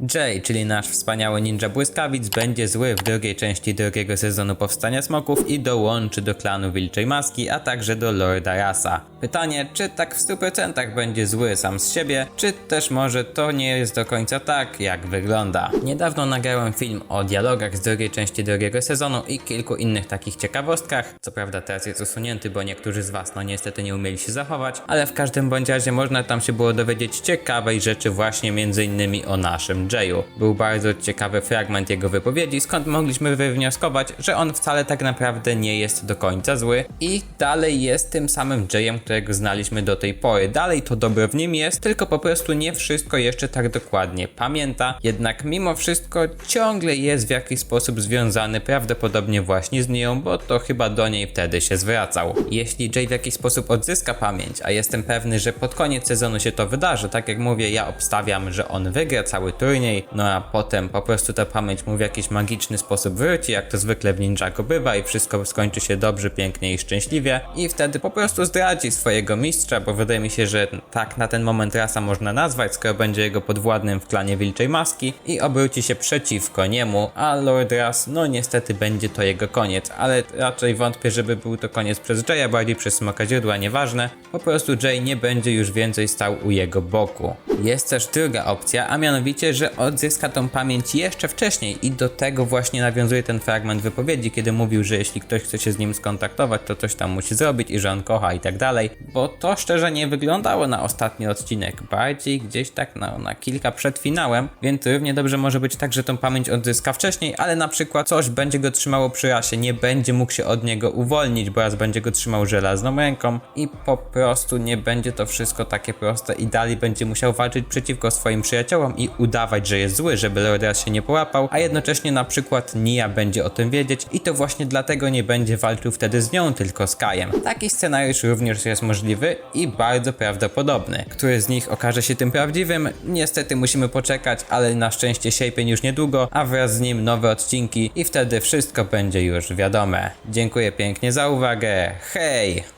Jay, czyli nasz wspaniały ninja błyskawic, będzie zły w drugiej części drugiego sezonu Powstania Smoków i dołączy do klanu Wilczej Maski, a także do Lorda Rasa. Pytanie, czy tak w 100% będzie zły sam z siebie, czy też może to nie jest do końca tak, jak wygląda. Niedawno nagrałem film o dialogach z drugiej części drugiego sezonu i kilku innych takich ciekawostkach. Co prawda teraz jest usunięty, bo niektórzy z was no niestety nie umieli się zachować, ale w każdym bądź razie można tam się było dowiedzieć ciekawej rzeczy właśnie między innymi o naszym Był bardzo ciekawy fragment jego wypowiedzi, skąd mogliśmy wywnioskować, że on wcale tak naprawdę nie jest do końca zły i dalej jest tym samym Jayem, którego znaliśmy do tej pory. Dalej to dobro w nim jest, tylko po prostu nie wszystko jeszcze tak dokładnie pamięta, jednak mimo wszystko ciągle jest w jakiś sposób związany prawdopodobnie właśnie z nią, bo to chyba do niej wtedy się zwracał. Jeśli Jay w jakiś sposób odzyska pamięć, a jestem pewny, że pod koniec sezonu się to wydarzy, tak jak mówię, ja obstawiam, że on wygra cały turniej, no a potem po prostu ta pamięć mu w jakiś magiczny sposób wróci, jak to zwykle w Ninjago bywa i wszystko skończy się dobrze, pięknie i szczęśliwie. I wtedy po prostu zdradzi swojego mistrza, bo wydaje mi się, że tak na ten moment rasa można nazwać, skoro będzie jego podwładnym w klanie Wilczej Maski i obróci się przeciwko niemu, a Lord Ras, no niestety będzie to jego koniec, ale raczej wątpię, żeby był to koniec przez Jaya, bardziej przez Smoka Źródła, nieważne, po prostu Jay nie będzie już więcej stał u jego boku. Jest też druga opcja, a mianowicie, że odzyska tą pamięć jeszcze wcześniej i do tego właśnie nawiązuje ten fragment wypowiedzi, kiedy mówił, że jeśli ktoś chce się z nim skontaktować, to coś tam musi zrobić i że on kocha i tak dalej, bo to szczerze nie wyglądało na ostatni odcinek, bardziej gdzieś tak na, na kilka przed finałem, więc równie dobrze może być tak, że tą pamięć odzyska wcześniej, ale na przykład coś będzie go trzymało przy rasie, nie będzie mógł się od niego uwolnić, bo raz będzie go trzymał żelazną ręką i po prostu nie będzie to wszystko takie proste i dalej będzie musiał walczyć przeciwko swoim przyjaciołom i udawać, że jest zły, żeby Lord Ras się nie połapał, a jednocześnie na przykład Nia będzie o tym wiedzieć i to właśnie dlatego nie będzie walczył wtedy z nią, tylko z Kajem. Taki scenariusz również jest możliwy i bardzo prawdopodobny. Który z nich okaże się tym prawdziwym? Niestety musimy poczekać, ale na szczęście sierpień już niedługo, a wraz z nim nowe odcinki i wtedy wszystko będzie już wiadome. Dziękuję pięknie za uwagę. Hej!